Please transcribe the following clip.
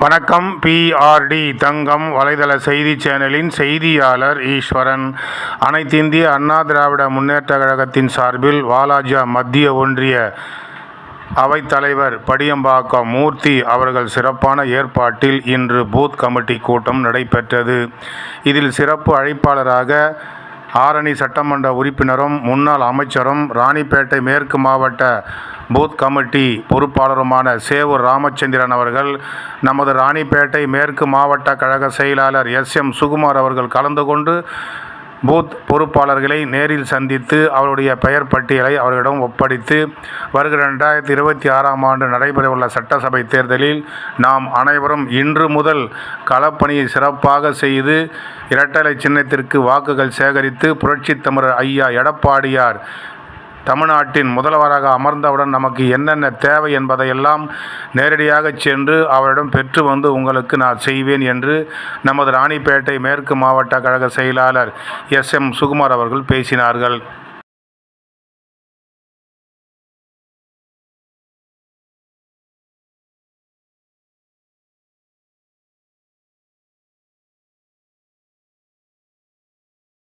வணக்கம். பிஆர்டி தங்கம் வலைதள செய்தி சேனலின் செய்தியாளர் ஈஸ்வரன். அனைத்திந்திய அண்ணா திராவிட முன்னேற்ற கழகத்தின் சார்பில் வாலாஜா மத்திய ஒன்றிய அவைத்தலைவர் படியம்பாக்கம் மூர்த்தி அவர்கள் சிறப்பான ஏற்பாட்டில் இன்று பூத் கமிட்டி கூட்டம் நடைபெற்றது. இதில் சிறப்பு அழைப்பாளராக ஆரணி சட்டமன்ற உறுப்பினரும் முன்னாள் அமைச்சரும் ராணிப்பேட்டை மேற்கு மாவட்ட பூத் கமிட்டி பொறுப்பாளருமான சேவூர் ராமச்சந்திரன் அவர்கள் நமது ராணிப்பேட்டை மேற்கு மாவட்ட கழக செயலாளர் எஸ் எம் சுகுமார் அவர்கள் கலந்து கொண்டு பூத் பொறுப்பாளர்களை நேரில் சந்தித்து அவருடைய பெயர் பட்டியலை அவர்களிடம் ஒப்படைத்து வருகிற ரெண்டாயிரத்தி இருபத்தி ஆறாம் ஆண்டு நடைபெறவுள்ள சட்டசபை தேர்தலில் நாம் அனைவரும் இன்று முதல் களப்பணியை சிறப்பாக செய்து இரட்டலை சின்னத்திற்கு வாக்குகள் சேகரித்து புரட்சித் தமிழர் ஐயா எடப்பாடியார் தமிழ்நாட்டின் முதல்வராக அமர்ந்தவுடன் நமக்கு என்னென்ன தேவை என்பதையெல்லாம் நேரடியாக சென்று அவரிடம் பெற்று வந்து உங்களுக்கு நான் செய்வேன் என்று நமது ராணிப்பேட்டை மேற்கு மாவட்ட கழக செயலாளர் எஸ் எம் சுகுமார் அவர்கள் பேசினார்கள்.